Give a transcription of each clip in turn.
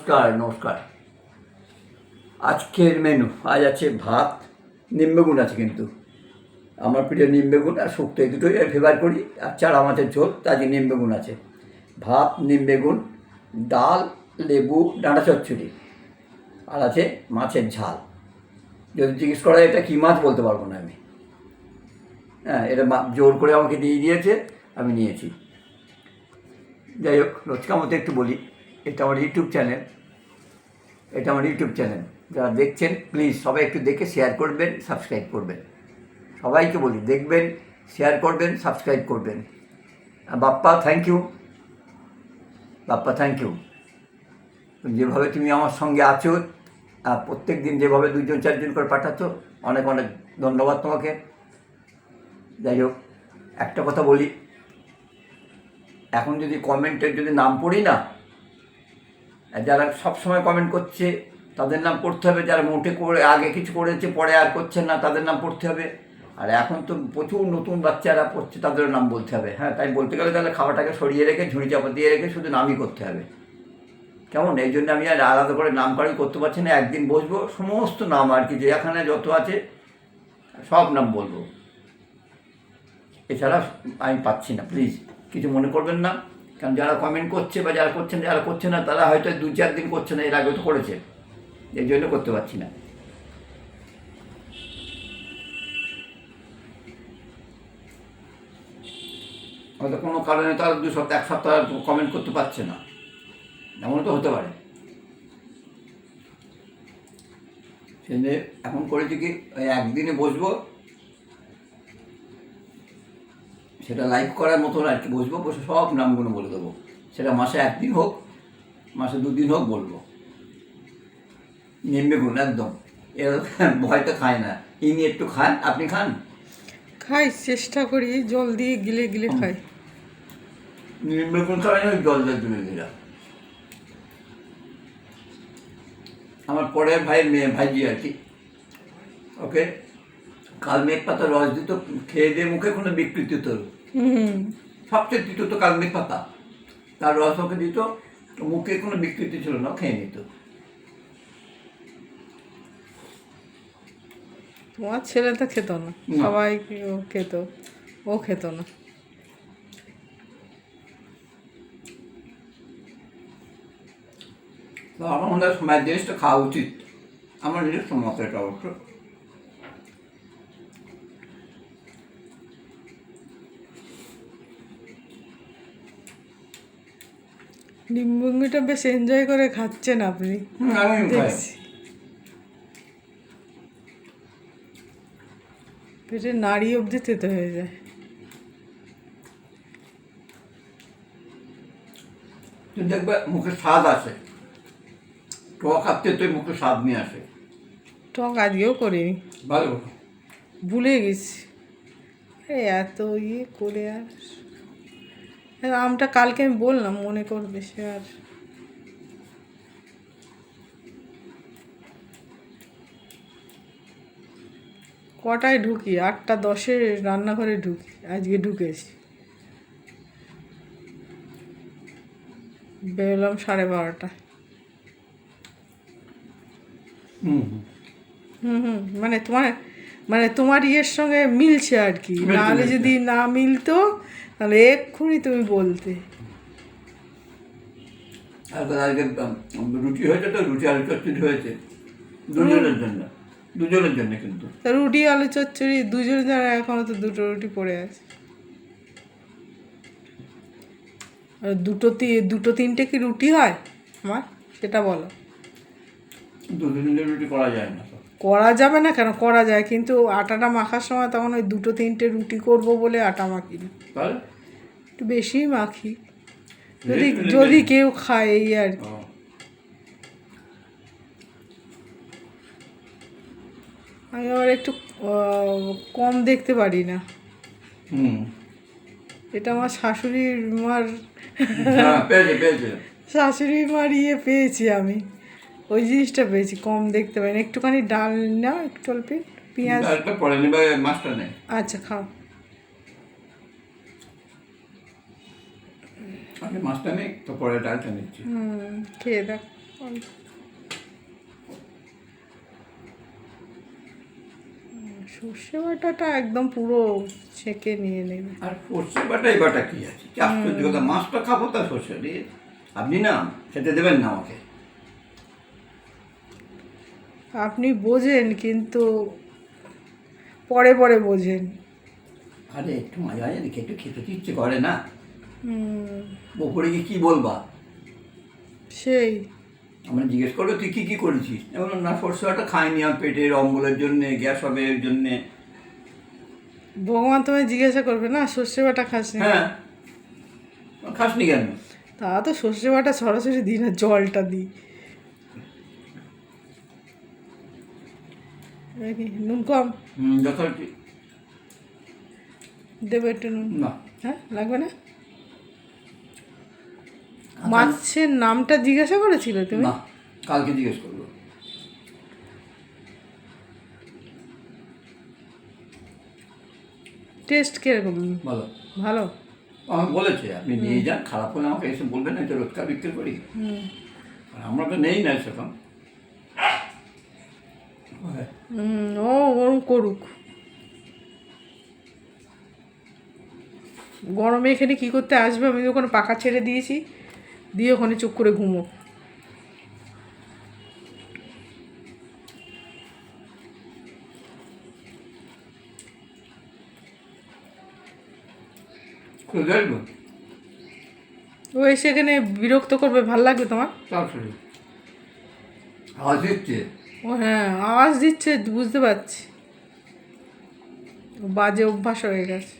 নমস্কার নমস্কার। আজকের মেনু আজ আছে ভাত নিম্বেগুন আছে কিন্তু। আমার প্রিয় নিম্বেগুন আর শুক্তো এই দুটোই ফেভার করি, আর চারা মাছের ঝোল, তার যে নিম্বেগুন আছে। ভাত নিম্বেগুন ডাল, লেবু, ডাঁটা চচ্চড়ি, আর আছে মাছের ঝাল। যদি জিজ্ঞেস করা এটা কী মাছ বলতে পারব না আমি। হ্যাঁ এটা জোর করে আমাকে দিয়ে দিয়েছে, আমি নিয়েছি। যাই হোক, রোজকার মতো একটু বলি। এটা আমার ইউটিউব চ্যানেল এটা আমার ইউটিউব চ্যানেল যারা দেখছেন প্লিজ সবাই একটু দেখে শেয়ার করবেন সাবস্ক্রাইব করবেন। সবাইকে বলি, দেখবেন শেয়ার করবেন সাবস্ক্রাইব করবেন। Bappa thank you Bappa thank you যেভাবে তুমি আমার সঙ্গে আছো, আর প্রত্যেক দিন যেভাবে দুজন চারজন করে পাঠাচ্ছ, অনেক অনেক ধন্যবাদ তোমাকে। যাই হোক, একটা কথা বলি। এখন যদি কমেন্টের যদি নাম পড়ি না যারা সব সময় কমেন্ট করছে, তাদের নাম পড়তে হবে। যারা মোটে করে আগে কিছু করেছে, পরে আর করছেন না, তাদের নাম পড়তে হবে। আর এখন তো প্রচুর নতুন বাচ্চারা পড়ছে তাদের নাম বলতে হবে। হ্যাঁ তাই বলতে গেলে তাহলে খাবারটাকে সরিয়ে রেখে, ঝুড়ি চাপা দিয়ে রেখে শুধু নামই করতে হবে। কেমন? এই জন্য আমি আর আলাদা করে নাম কারি করতে পারছি না। একদিন বসবো, সমস্ত নাম আর কি যে এখানে যত আছে, সব নাম বলব। এছাড়া আমি পাচ্ছি না প্লিজ কিছু মনে করবেন না। কারণ যারা কমেন্ট করছে বা যারা করছেন যারা করছে না, তারা হয়তো দু চার দিন করছে না, এর আগে তো করেছে। এই জন্য করতে পারছি না। হয়তো কোনো কারণে তারা দু সপ্তাহ, এক সপ্তাহ কমেন্ট করতে পারছে না। এমন তো হতে পারে। সেজন্য এখন করেছি কি একদিনে বসবো সেটা লাইভ করার মতন আর কি বসবো বসে সব নামগুলো বলে দেবো। সেটা মাসে একদিন হোক মাসে দুদিন হোক বলব। নেমবে গুণ একদম। এর ভয়টা খায় না। ইনি একটু খান আপনি খান? খাই চেষ্টা করি জল দিয়ে গিলে গিলে খাই। নিম্বে গুণ খাওয়াই না জল জল তুলে দিলাম আমার পরের ভাইয়ের মেয়ে ভাইজি আর কি। ওকে? কালমেঘ পাতা রস দিত খেয়ে দিয়ে মুখে কোনো বিকৃতি তোর সবচেয়ে দিত তো কালমেঘ পাতা। তার রস ওকে দিত মুখে কোনো বিকৃতি ছিল না খেয়ে নিত। তোমার ছেলে তো খেত না। সবাই খেত ও খেত না। তো আমার মনে হয় সময়ের জিনিসটা খাওয়া উচিত। আমার নিজের এটা অবশ্য। ডিম্বুঙ্গিটা বেশ এনজয় করে খাচ্ছেন আপনি। দেখছি। পেটে নাড়ি অবধি তেতে হয়ে যায়। দেখবে মুখে স্বাদ আসে। টক আপতে তুই মুখে স্বাদ নিয়ে আসে। টক আজকেও করিনি। ভালো ভুলে গেছি। এত ইয়ে করে আর আমটা কালকে আমি বললাম মনে করবে সে আর। কটায় ঢুকি? আটটা দশে রান্নাঘরে ঢুকি আজকে ঢুকেছি বেরোলাম সাড়ে বারোটা। হুম হুম। হুম হুম মানে তোমার মানে তোমার ইয়ের সঙ্গে মিলছে আর কি। নাহলে যদি না মিলতো তাহলে এক্ষুনি তুমি বলতে। আজকে রুটি হয়েছে তো রুটি আলু চচ্চড়ি হয়েছে। দুজনের জন্য দুজনের জন্য কিন্তু। রুটি আলু চচ্চড়ি দুজনে যারা এখনও তো দুটো রুটি পড়ে আছে। আর দুটো দুটো তিনটে কি রুটি হয়? আমার সেটা বলো। দুজনের রুটি করা যায় না। করা যাবে না? কেন করা যায়? কিন্তু আটাটা মাখার সময় তখন ওই দুটো তিনটে রুটি করব বলে আটা মাখি না একটু বেশিই মাখি। যদি যদি কেউ খায় এই আর কি। আমি আবার একটু কম দেখতে পারি না। এটা আমার শাশুড়ির মার হ্যাঁ শাশুড়ি মার ইয়ে পেয়েছি আমি। ওই জিনিসটা পেয়েছি কম দেখতে পাই না একটুখানি ডাল না একটু অল্প পেঁয়াজ। একটা পরে নেবে মাছটা নেই আচ্ছা খাও। আগে মাছটা নেই তো পরে ডালটা নিচ্ছি। হুম খেয়ে দেখ। সর্ষে বাটাটা একদম পুরো ছেঁকে নিয়ে নেবে। আর সর্ষে বাটা এই বাটা কি আছে? আশ্চর্য কথা মাছটা খাব তা সর্ষে দিয়ে। আপনি না খেতে দেবেন না আমাকে। আপনি বোঝেন কিন্তু পরে পরে বোঝেন। আরে একটু মাঝে মাঝে দেখে একটু খেতে ইচ্ছে করে না। ওপরে গিয়ে কী বলবা? সেই। আমরা জিজ্ঞেস করল তুই কী কী করেছিস? এমন না সর্ষে বাটা খাইনি আমার পেটের অম্বলের জন্যে গ্যাস হবে এর জন্যে। ভগবান তোমায় জিজ্ঞাসা করবে না সর্ষে বাটা খাস না হ্যাঁ। খাসনি কেন? তা তো সর্ষে বাটা সরাসরি দিই না জলটা দিই। নুন কম? দেবে একটু নুন। না। হ্যাঁ লাগবে না? মাছের নামটা জিজ্ঞাসা করেছিল তুমি? না কালকে জিজ্ঞেস করব। টেস্ট কীরকম? বলো ভালো? আমাকে বলেছে আপনি নিয়ে যান খারাপ হলে আমাকে এসে বলবেন না তো রোজকার বিক্রি করি। আমরা তো নেই না সেরকম। হ্যাঁ। ও ওরম করুক। গরমে এখানে কি করতে আসবে? আমি ওখানে পাখা ছেড়ে দিয়েছি। দিয়ে ওখানে চুপ করে ঘুমো। ও এসে এখানে বিরক্ত করবে। ভালো লাগবে তোমার? ও হ্যাঁ আওয়াজ দিচ্ছে বুঝতে পারছি। বাজে অভ্যাস হয়ে গেছে।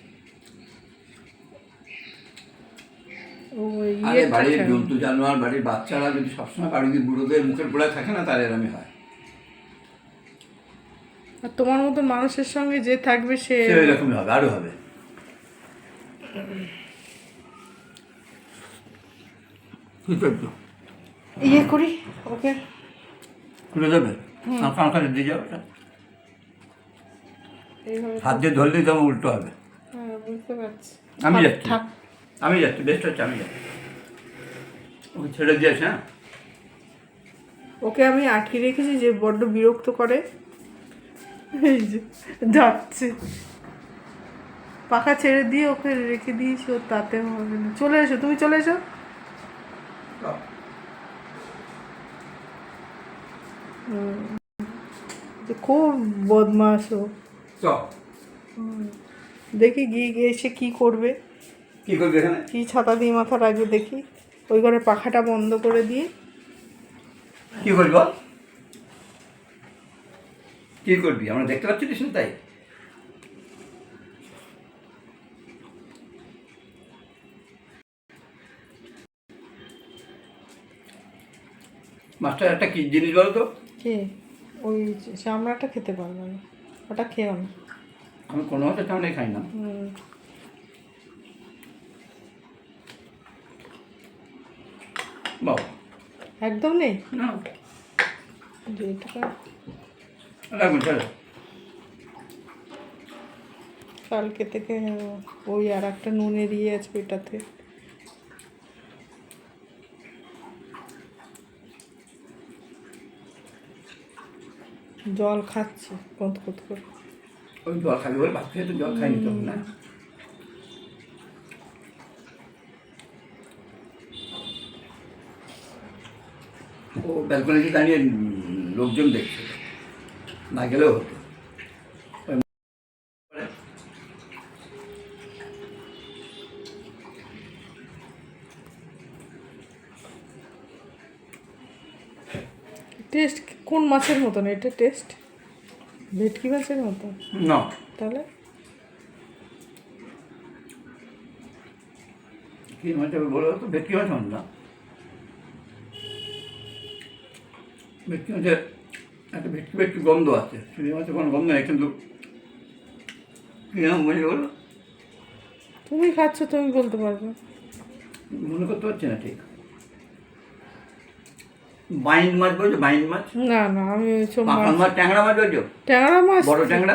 ও ইয়ে বাড়ির জন্তু জানোয়ার বাড়ির বাচ্চারা যদি সবসময় বাড়িতে বুড়োদের মুখের গোড়ায় থাকে না তাহলে এরমই হয়। আর তোমার মতন মানুষের সঙ্গে যে থাকবে সে সে এরকমই হবে আরও হবে। ইয়ে করি ওকে। খুলে দেবে আর দিয়ে যাবে হাত দিয়ে ধরলেই তো উল্টো হবে। হ্যাঁ আমি যাচ্ছি। আমি যাচ্ছি বেস্ট হচ্ছে আমি যাচ্ছি। ওকে ছেড়ে দিয়েছ হ্যাঁ? ওকে আমি আটকে রেখেছি যে বড্ড বিরক্ত করে। এই যে যাচ্ছে। পাখা ছেড়ে দিয়ে ওকে রেখে দিয়েছি ও তাতে হবে না। চলে এসো তুমি চলে এসো যে খুব বদমাস ও। দেখি গিয়ে গিয়ে এসে কী করবে। কী করবি এখানে? কি ছাতা দিয়ে মাথা রাখবে দেখি। ওই ঘরে পাখাটা বন্ধ করে দিয়ে। কী করবি কী করবি? আমরা দেখতে পাচ্ছিস না তাই। মাস্টার একটা কী জিনিস বলো তো? কে? ওই চামড়াটা খেতে পারবে না। ওটা খেও না আমি কোনো মতে চামড়াই খাই না। বাবা একদম নেই? না। যে এটা লাগবে চলো। কালকে থেকে ওই আর একটা নুনের ইয়ে আছে এটাতে জল খাচ্ছে কত কত করে। ওই জল খাবি বলে ভাত খেয়ে তো জল খাইনি তো না? ও ব্যালকনিতে দাঁড়িয়ে লোকজন দেখছিল না গেলেও হতো। টেস্ট কোন মাছের মতন? এটা টেস্ট ভেটকি মাছের মতন? না। তাহলে? কি মাছ হবে বলো তো? ভেটকি মাছ মাছ না। ভেটকি মাছের একটা ভেটকি ভেটকি গন্ধ আছে। চিংড়ি মাছের কোনো গন্ধ নেই কিন্তু কী নাম বুঝে বলো? তুমি খাচ্ছ তুমি বলতে পারবে। মনে করতে পারছি না ঠিক। বাইন মাছ বলছো বাইন মাছ? না না আমি ওইসব মাছ ট্যাংরা মাছ বলছো? ট্যাংরা মাছ বড় ট্যাংরা?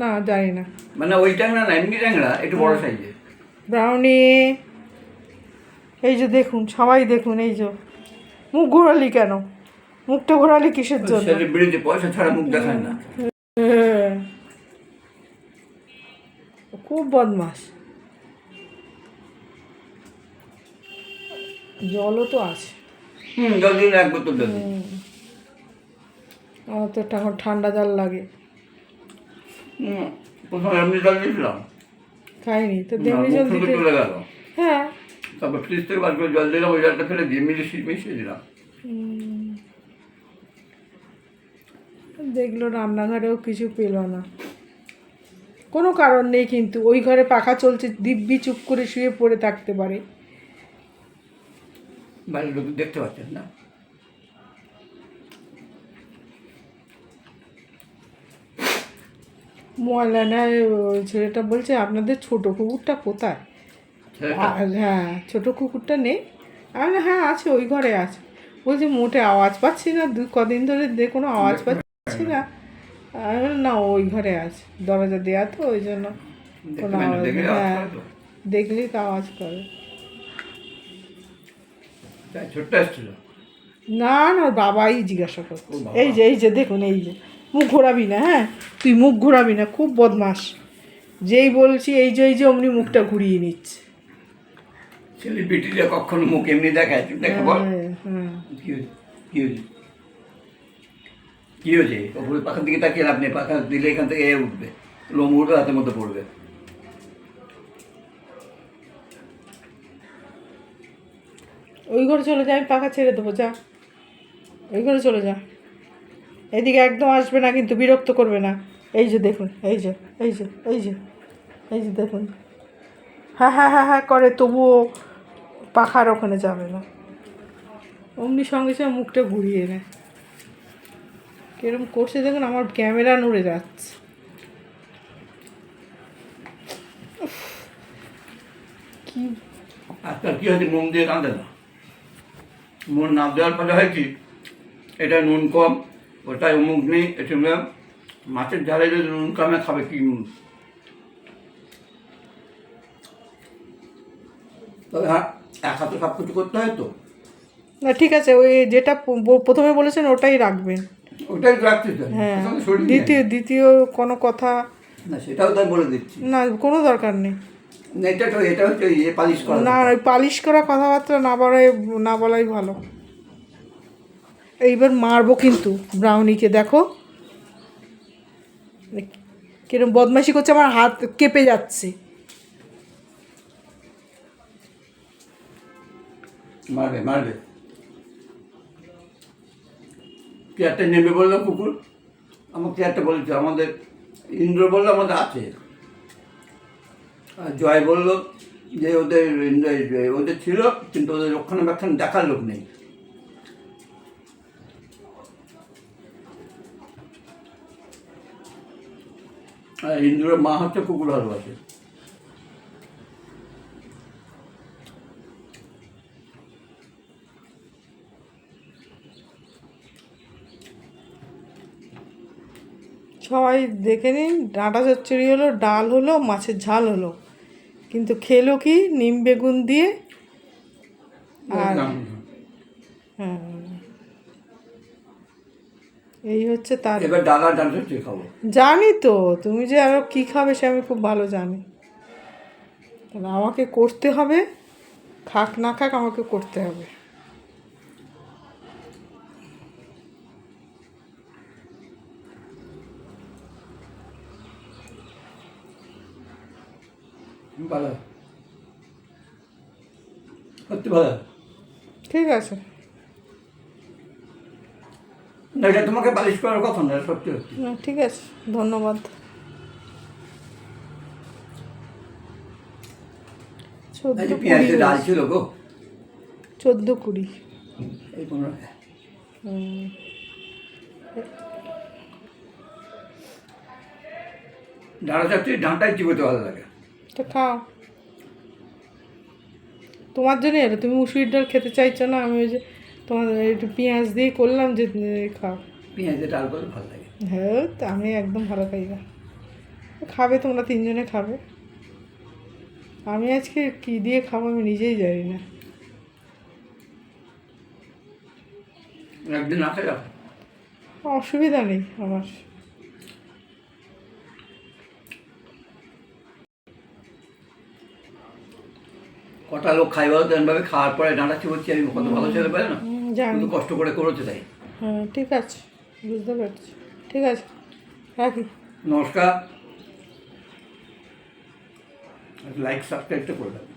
না জানি না। মানে ওই ট্যাংরা না এমনি ট্যাংরা একটু বড় সাইজের। ব্রাউনি এই যে দেখুন সবাই দেখুন এই যে। মুখ ঘোরালি কেন? মুখটা ঘোরালি কিসের জন্য? সেলিব্রিটি পয়সা ছাড়া মুখ দেখায় না। হ্যাঁ। খুব বদমাস জলও তো আছে। হুম জল এক বোতল জল আমার তো এখন ঠান্ডা জল লাগে। প্রথমে এমনি জল দিয়েছিলাম। খাইনি তো না, জল দিতে। চলে গেল। হ্যাঁ। তারপর ফ্রিজ থেকে বার করে জল দিলাম ওই জলটা ফেলে দিয়ে মিশিয়ে মিশিয়ে দিলাম। দেখল রান্নাঘরেও কিছু পেল না। কোনো কারণ নেই কিন্তু ওই ঘরে পাখা চলছে দিব্যি চুপ করে শুয়ে পড়ে থাকতে পারে। বাইরের লোক দেখতে পাচ্ছেন না। ময়লা নেয় ওই ছেলেটা বলছে আপনাদের ছোট কুকুরটা কোথায়? হ্যাঁ ছোট কুকুরটা নেই। আমি হ্যাঁ আছে ওই ঘরে আছে। বলছে মোটে আওয়াজ পাচ্ছি না দুই কদিন ধরে দে কোনো আওয়াজ পাচ্ছি না। না ওই ঘরে আছে দরজা দেওয়া তো ওই জন্য কোনো আওয়াজ হ্যাঁ করে দেখলেই তো আওয়াজ করে। ছোট্ট এসেছিল না না ওর বাবাই জিজ্ঞাসা করছে। এই যে এই যে দেখুন এই যে মুখ ঘোরাবি না হ্যাঁ? তুই মুখ ঘোরাবি না খুব বদমাস যেই বলছি এই যে এই যে অমনি মুখটা ঘুরিয়ে নিচ্ছে। সেলিব্রিটিরা কখনো মুখ এমনি দেখায়? তুই দেখে বল। হ্যাঁ, হ্যাঁ। কি হয়েছে? কি হয়েছে? ওপরে পাখার দিকে তাকিয়ে লাভ নেই পাখা দিলে এখান থেকে এ উঠবে লোম উঠবে হাতের মধ্যে পড়বে। ওই ঘরে চলে যা, আমি পাখা ছেড়ে দেবো, যা। ওই ঘরে চলে যা। এদিকে একদম আসবে না, কিন্তু বিরক্ত করবে না। এই যে দেখুন, এই যে এই যে এই যে এই যে দেখুন। হ্যাঁ হ্যাঁ হ্যাঁ হ্যাঁ করে, তবুও পাখার ওখানে যাবে না। অমনি সঙ্গে সঙ্গে মুখটা ঘুরিয়ে নেয়। কিরম করছে দেখুন, আমার ক্যামেরা নড়ে যাচ্ছে। কি আজকাল কী হয়েছে নুন দিয়ে কাঁদে না? নুন না দেওয়ার ফলে হয় কি? এটা নুন কম ওটাই অমুক নেই এটা মাছের ঝালে যদি নুন কমে খাবে কি নুন? তবে হ্যাঁ এক হাতে সব কিছু করতে হয় তো। না ঠিক আছে ওই যেটা প্রথমে বলেছেন ওটাই রাখবেন। ওটাই রাখতে চাই হ্যাঁ। দ্বিতীয় দ্বিতীয় কোনো কথা না সেটাও তাই বলে দিচ্ছি। না কোনো দরকার নেই। এটা তো এটা হচ্ছে ইয়ে পালিশ করা না পালিশ করা কথাবার্তা না বলাই না বলাই ভালো। এইবার মারবো কিন্তু ব্রাউনিকে দেখো। কিরম বদমাইশি করছে আমার হাত কেঁপে যাচ্ছে। মারবে মারবে। চেয়ারটা নেবে বলল কুকুর। আমার চেয়ারটা বলেছে আমাদের ইন্দ্র বলল আমাদের আছে। জয় বলল যে ওদের ওদের ছিল, কিন্তু ওদের রক্ষণাবেক্ষণ দেখার লোক নেই। আর মা হচ্ছে কুকুর ভালোবাসে। সবাই দেখে নিন ডাঁটা চচ্চড়ি হলো ডাল হলো মাছের ঝাল হলো। কিন্তু খেলো কি? নিম বেগুন দিয়ে আর হ্যাঁ। এই হচ্ছে তার এবার ডালা ডাল চচ্চড়ি খাব। জানি তো তুমি যে আরও কী খাবে সে আমি খুব ভালো জানি। তাহলে আমাকে করতে হবে। খাক না খাক আমাকে করতে হবে। ভালো সত্যি ভালো ঠিক আছে। এটা তোমাকে পালিশ করার কথা না সত্যি সত্যি। না ঠিক আছে ধন্যবাদ। চোদ্দ কুড়ি ডাল। ছিল গো। চোদ্দ কুড়ি। এই পনেরো হুম। ডালা চাচ্ছি ডাঁটাই চিবোতে ভালো লাগে। তো খাও। তোমার জন্য এলো তুমি মুসুরির ডাল খেতে চাইছো না আমি ওই যে তোমার একটু পেঁয়াজ দিয়ে করলাম যে খাও। পেঁয়াজের ডাল করলে ভালো লাগে। হ্যাঁ তা আমি একদম ভালো খাই না। খাবে তোমরা তিনজনে খাবে। আমি আজকে কী দিয়ে খাব আমি নিজেই জানি না। একদিন অসুবিধা নেই আমার। কটা লোক খাইবার দেন এমনভাবে খাওয়ার পরে ডাঁটাচ্ছি বলছি আমি কত ভালো ছেলে পারে না? কিন্তু কষ্ট করে করেছে তাই। হ্যাঁ ঠিক আছে বুঝতে পারছি। ঠিক আছে রাখি। নমস্কার। লাইক সাবস্ক্রাইবটা করে দেবেন